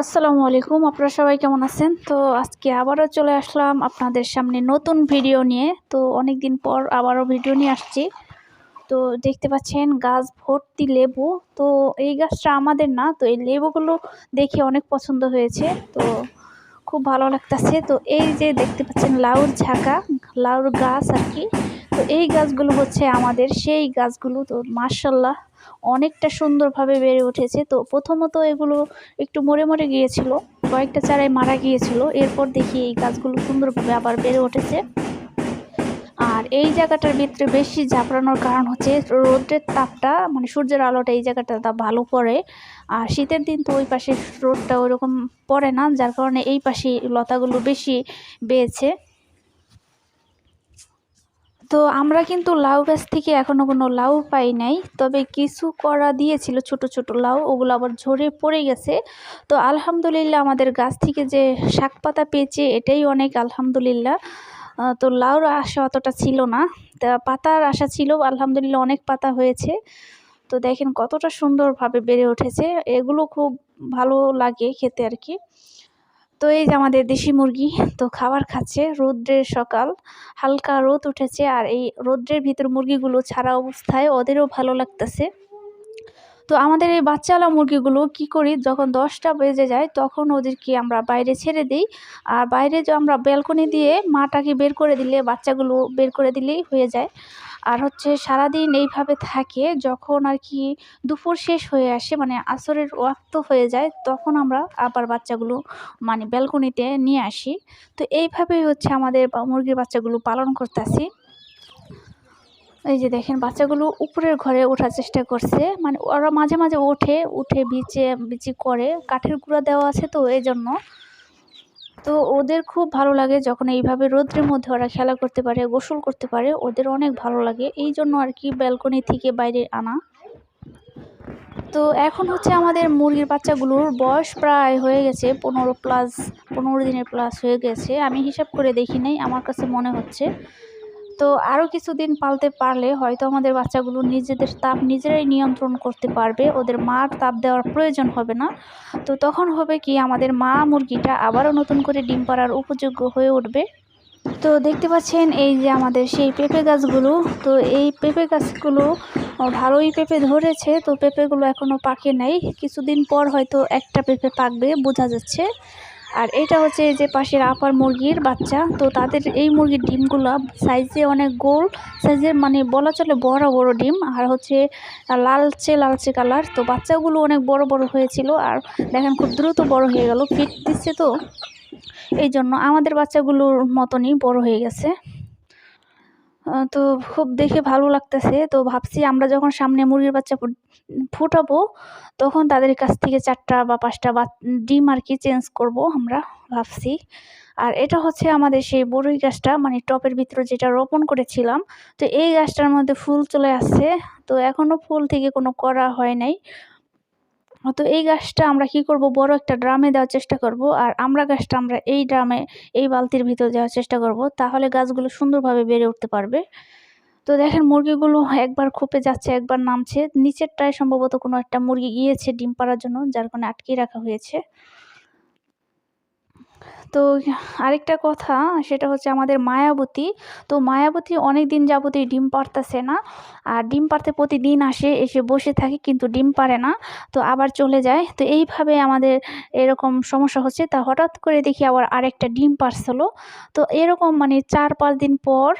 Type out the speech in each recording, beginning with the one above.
আসসালামু আলাইকুম, আপনারা সবাই কেমন আছেন? তো আজকে আবারও চলে আসলাম আপনাদের সামনে নতুন ভিডিও নিয়ে। তো অনেক দিন পর আবারও ভিডিও নিয়ে আসছি। তো দেখতে পাচ্ছেন গাছ ভর্তি লেবু। তো এই গাছটা আমাদের না, তো এই লেবুগুলো দেখে অনেক পছন্দ হয়েছে। তো খুব ভালো লাগতেছে। তো এই যে দেখতে পাচ্ছেন লাউর ঝাঁকা, লাউর গাছ আর কি। তো এই গাছগুলো হচ্ছে আমাদের, সেই গাছগুলো তো মার্শাল্লাহ অনেকটা সুন্দরভাবে বেড়ে উঠেছে। তো প্রথমত এগুলো একটু মরে মরে গিয়েছিল, কয়েকটা চারায় মারা গিয়েছিল। এরপর দেখি এই গাছগুলো সুন্দরভাবে আবার বেড়ে উঠেছে। আর এই জায়গাটার ভিতরে বেশি ঝাপড়ানোর কারণ হচ্ছে রোদের তাপটা মানে সূর্যের আলোটা এই জায়গাটা ভালো পড়ে। আর শীতের দিন তো ওই পাশে রোদটা ওইরকম পড়ে না, যার কারণে এই পাশে লতাগুলো বেশি বেয়েছে। তো আমরা কিন্তু লাউ গাছ থেকে এখনও কোনো লাউ পাই নাই, তবে কিছু করা দিয়েছিল ছোট ছোট লাউ, ওগুলো আবার ঝরে পড়ে গেছে। তো আলহামদুলিল্লাহ আমাদের গাছ থেকে যে শাক পাতা পেয়েছে, এটাই অনেক আলহামদুলিল্লাহ। তো লাউর আশা অতটা ছিল না। তা পাতার আশা ছিল, আলহামদুলিল্লাহ অনেক পাতা হয়েছে। তো দেখেন কতটা সুন্দরভাবে বেড়ে উঠেছে। এগুলো খুব ভালো লাগে খেতে আর কি। তো এই যে আমাদের দেশি মুরগি, তো খাবার খাচ্ছে রৌদ্রের সকাল। হালকা রোদ উঠেছে আর এই রৌদ্রের ভিতর মুরগিগুলো ছাড়া অবস্থায় ওদেরও ভালো লাগতেছে। তো আমাদের এই বাচ্চাওয়ালা মুরগিগুলো কি করি, যখন দশটা বেজে যায় তখন ওদেরকে আমরা বাইরে ছেড়ে দিই। আর বাইরে আমরা ব্যালকনি দিয়ে মাটাকে বের করে দিলে, বাচ্চাগুলো বের করে দিলেই হয়ে যায়। আর হচ্ছে সারাদিন এইভাবে থাকে, যখন আর কি দুপুর শেষ হয়ে আসে মানে আসরের ওয়াক্ত হয়ে যায়, তখন আমরা আবার বাচ্চাগুলো মানে ব্যালকনিতে নিয়ে আসি। তো এইভাবেই হচ্ছে আমাদের মুরগির বাচ্চাগুলো পালন করতেছি। এই যে দেখেন, বাচ্চাগুলো উপরের ঘরে ওঠার চেষ্টা করছে। মানে ওরা মাঝে মাঝে ওঠে, উঠে বিচে, বিচি করে। কাঠের গুঁড়া দেওয়া আছে তো এই জন্য তো ওদের খুব ভালো লাগে যখন এইভাবে রোদ্রের মধ্যে ওরা খেলা করতে পারে, গোসল করতে পারে। ওদের অনেক ভালো লাগে। এই জন্য আর কি ব্যালকনি থেকে বাইরে আনা। তো এখন হচ্ছে আমাদের মুরগির বাচ্চাগুলোর বয়স প্রায় হয়ে গেছে, পনেরো প্লাস পনেরো দিনের প্লাস হয়ে গেছে। আমি হিসাব করে দেখি নাই, আমার কাছে মনে হচ্ছে। তো আরও কিছুদিন পালতে পারলে হয়তো আমাদের বাচ্চাগুলো নিজেদের তাপ নিজেরাই নিয়ন্ত্রণ করতে পারবে, ওদের মার তাপ দেওয়ার প্রয়োজন হবে না। তো তখন হবে কি আমাদের মা মুরগিটা আবারও নতুন করে ডিম পাড়ার উপযোগ্য হয়ে উঠবে। তো দেখতে পাচ্ছেন এই যে আমাদের সেই পেঁপে গাছগুলো, তো এই পেঁপে গাছগুলো ভালোই পেঁপে ধরেছে, তো পেঁপেগুলো এখনও পাকে নাই। কিছুদিন পর হয়তো একটা পেঁপে পাকবে, বোঝা যাচ্ছে। আর এটা হচ্ছে যে পাশের আপার মুরগির বাচ্চা। তো তাদের এই মুরগির ডিমগুলো সাইজে অনেক গোল সাইজের মানে বলা চলে বড় বড় ডিম। আর হচ্ছে লালচে লালচে কালার তো বাচ্চাগুলো অনেক বড় বড় হয়েছিল আর দেখেন খুব দ্রুত বড় হয়ে গেল, ফিট দিচ্ছে তো। এই জন্য আমাদের বাচ্চাগুলোর মতনই বড় হয়ে গেছে। তো খুব দেখে ভালো লাগতেছে। তো ভাবছি আমরা যখন সামনে মুরগির বাচ্চা ফুটাবো, তখন তাদের কাছ থেকে চারটা বা পাঁচটা বা, ডিম আর কি চেঞ্জ করব আমরা, ভাবছি। আর এটা হচ্ছে আমাদের সেই বড়ই গাছটা মানে টপের ভিতরে যেটা রোপণ করেছিলাম। তো এই গাছটার মধ্যে ফুল চলে আসছে। তো এখনও ফুল থেকে কোনো করা হয় নাই। তো এই গাছটা আমরা কি করব? বড় একটা ড্রামে দেওয়ার চেষ্টা করব। আর আমরা গাছটা আমরা এই ড্রামে, এই বালতির ভিতর দেওয়ার চেষ্টা করব। তাহলে গাছগুলো সুন্দরভাবে বেড়ে উঠতে পারবে। তো দেখেন মুরগিগুলো একবার খোপে যাচ্ছে, একবার নামছে। নিচেরটায় সম্ভবত কোনো একটা মুরগি গিয়েছে ডিম পাড়ার জন্য, যার কারণে আটকিয়ে রাখা হয়েছে। তো আরেকটা কথা, সেটা হচ্ছে আমাদের মায়াবতী। তো মায়াবতী অনেক দিন যাবতীয় ডিম পারতেছে না। আর ডিম পারতে প্রতিদিন আসে, এসে বসে থাকে, কিন্তু ডিম পারে না। তো আবার চলে যায়। তো এইভাবে আমাদের এরকম সমস্যা হচ্ছে। তা হঠাৎ করে দেখি আবার আরেকটা ডিম পারছিল তো এরকম মানে চার পাঁচ দিন পর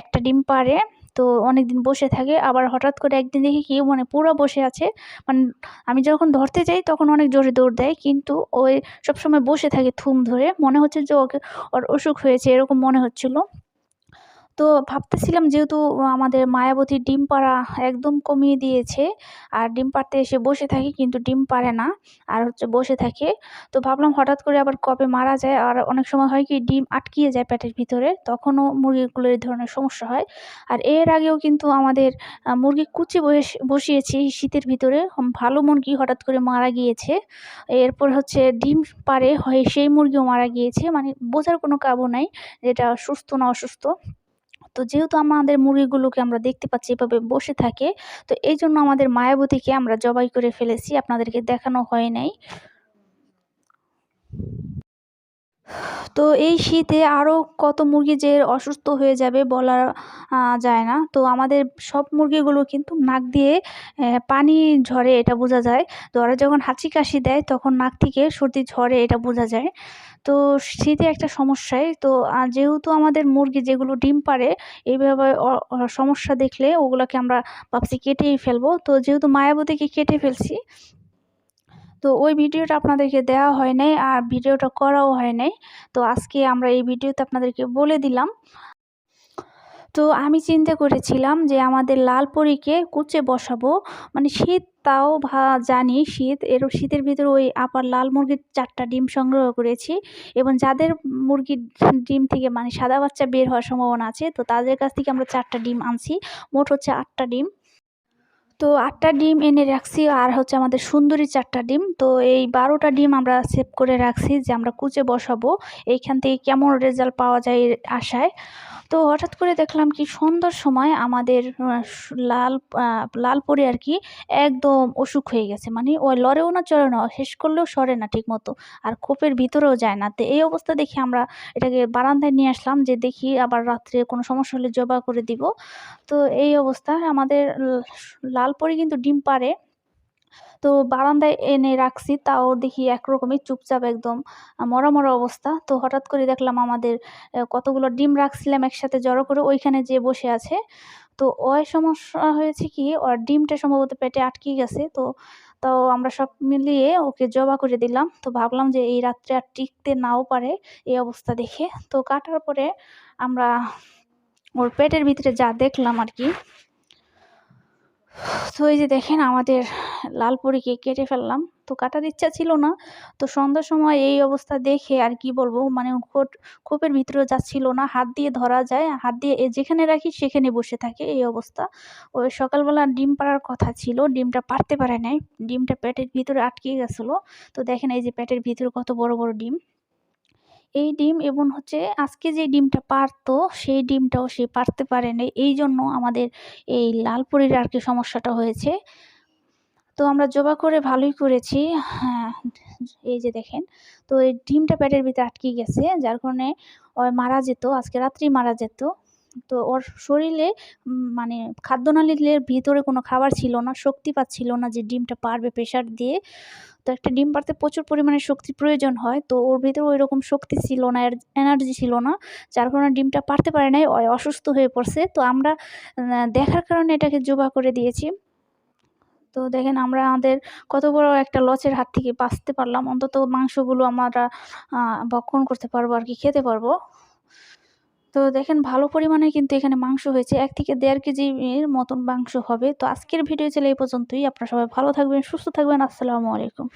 একটা ডিম পারে তো অনেক দিন বসে থাকে। আবার হঠাৎ করে একদিন দেখি কি মানে পুরো বসে আছে। মানে আমি যখন ধরতে যাই তখন অনেক জোরে দৌড় দেয়। কিন্তু ওই সবসময় বসে থাকে থুম ধরে। মনে হচ্ছে যে ওকে ওর অসুখ হয়েছে, এরকম মনে হচ্ছিল। তো ভাবতেছিলাম যেহেতু আমাদের মায়াবতী ডিম পাড়া একদম কমিয়ে দিয়েছে, আর ডিম পাড়তে এসে বসে থাকে কিন্তু ডিম পারে না, আর হচ্ছে বসে থাকে। তো ভাবলাম হঠাৎ করে আবার কবে মারা যায়, আর অনেক সময় হয় কি ডিম আটকিয়ে যায় পেটের ভিতরে, তখনও মুরগিগুলোর এই ধরনের সমস্যা হয়। আর এর আগেও কিন্তু আমাদের মুরগি কুচি বসিয়েছি শীতের ভিতরে ভালো মুরগি হঠাৎ করে মারা গিয়েছে। এরপর হচ্ছে ডিম পারে হয় সেই মুরগিও মারা গিয়েছে মানে বোঝার কোনো কাবু নাই, যেটা সুস্থ না অসুস্থ। তো যেহেতু আমাদের মুরগিগুলোকে আমরা দেখতে পাচ্ছি এভাবে বসে থাকে, তো এই জন্য আমাদের মায়াবতীকে আমরা জবাই করে ফেলেছি, আপনাদেরকে দেখানো হয় নাই। তো এই শীতে আরও কত মুরগি যে অসুস্থ হয়ে যাবে বলা যায় না। তো আমাদের সব মুরগিগুলো কিন্তু নাক দিয়ে পানি ঝরে এটা বোঝা যায়। তো ওরা যখন হাঁচি কাশি দেয় তখন নাক থেকে সর্দি ঝরে এটা বোঝা যায়। তো শীতে একটা সমস্যায়, তো যেহেতু আমাদের মুরগি যেগুলো ডিম পারে এইভাবে সমস্যা দেখলে ওগুলোকে আমরা ভাবছি কেটেই ফেলব। তো যেহেতু মায়াবতীকে কেটে ফেলছি, তো ওই ভিডিওটা আপনাদেরকে দেওয়া হয় নাই আর ভিডিওটা করাও হয় নাই। তো আজকে আমরা এই ভিডিওতে আপনাদেরকে বলে দিলাম। তো আমি চিন্তা করেছিলাম যে আমাদের লাল পরীকে কুচে বসাবো। মানে শীত তাও ভা, জানি শীত, এর, শীতের ভিতরে ওই আপার লাল মুরগির চারটা ডিম সংগ্রহ করেছি এবং যাদের মুরগির ডিম থেকে মানে সাদা বাচ্চা বের হওয়ার সম্ভাবনা আছে, তো তাদের কাছ থেকে আমরা চারটা ডিম আনছি। মোট হচ্ছে আটটা ডিম। তো আটটা ডিম এনে রাখছি আর হচ্ছে আমাদের সুন্দরী চারটা ডিম। তো এই বারোটা ডিম আমরা সেভ করে রাখছি যে আমরা কুচে বসাবো। এইখান থেকে কেমন রেজাল্ট পাওয়া যায় আশায়। তো হঠাৎ করে দেখলাম কি সন্ধ্যার সময় আমাদের লাল লাল পরে আর কি একদম অসুখ হয়ে গেছে। মানে ওই লড়েও না চড়ে না, শেষ করলেও সরে না ঠিক মতো আর খোপের ভিতরেও যায় না। তো এই অবস্থা দেখে আমরা এটাকে বারান্দায় নিয়ে আসলাম যে দেখি আবার রাত্রে কোনো সমস্যা হলে জবা করে দিব। তো এই অবস্থা। আমাদের লাল পরি কিন্তু ডিম পারে তো বারান্দায় এনে রাখছি, তাও দেখি একরকমই চুপচাপ একদম মরা মরা অবস্থা। তো হঠাৎ করে দেখলাম আমাদের কতগুলো ডিম রাখছিলাম একসাথে জড়ো করে ওইখানে যে বসে আছে। তো ওই সমস্যা হয়েছে কি, ওর ডিমটা সম্ভবত পেটে আটকে গেছে। তো তাও আমরা সব মিলিয়ে ওকে জবা করে দিলাম। তো ভাবলাম যে এই রাত্রে আর টিকতে নাও পারে এই অবস্থা দেখে। তো কাটার পরে আমরা ওর পেটের ভিতরে যা দেখলাম আর কি তো এই যে দেখেন আমাদের লাল পরীকে কেটে ফেললাম। তো কাটার ইচ্ছা ছিল না। তো সন্ধ্যার সময় এই অবস্থা দেখে আর কি বলব মানে খোট, খোপের ভিতরেও যাচ্ছিল না, হাত দিয়ে ধরা যায়। হাত দিয়ে যেখানে রাখি সেখানে বসে থাকে এই অবস্থা। ওই সকালবেলা ডিম পাড়ার কথা ছিল, ডিমটা পারতে পারে নাই। ডিমটা পেটের ভিতরে আটকে গেছিল। তো দেখেন এই যে পেটের ভিতরে কত বড় বড় ডিম। এই ডিম এবং হচ্ছে আজকে যে ডিমটা পারতো, সেই ডিমটাও সে পারতে পারেনি। এই জন্য আমাদের এই লালপুরির আর কি সমস্যাটা হয়েছে। তো আমরা জবা করে ভালোই করেছি। হ্যাঁ এই যে দেখেন। তো এই ডিমটা পেটের ভিতরে আটকে গেছে, যার কারণে ওই মারা যেত, আজকে রাত্রি মারা যেত। তো ওর শরীরে মানে খাদ্যনালীর ভিতরে কোনো খাবার ছিল না, শক্তি পাচ্ছিল না যে ডিমটা পারবে প্রেশার দিয়ে। তো একটা ডিম পারতে প্রচুর পরিমাণে শক্তি প্রয়োজন হয়, তো ওর ভিতরে ওই রকম শক্তি ছিল না এনার্জি ছিল না, যার কারণে ডিমটা পারতে পারে নাই অসুস্থ হয়ে পড়ছে। তো আমরা দেখার কারণে এটাকে জোবা করে দিয়েছি। তো দেখেন আমরা আমাদের কত বড় একটা লসের হাত থেকে বাঁচতে পারলাম, অন্তত মাংসগুলো আমরা ভক্ষণ করতে পারব আর কি, খেতে পারব। তো দেখেন ভালো পরিমাণে কিন্তু এখানে মাংস হয়েছে। এক থেকে দেড় কেজির মতন মাংস হবে। তো আজকের ভিডিও চলে এই পর্যন্তই। আপনারা সবাই ভালো থাকবেন, সুস্থ থাকবেন। আসসালামু আলাইকুম।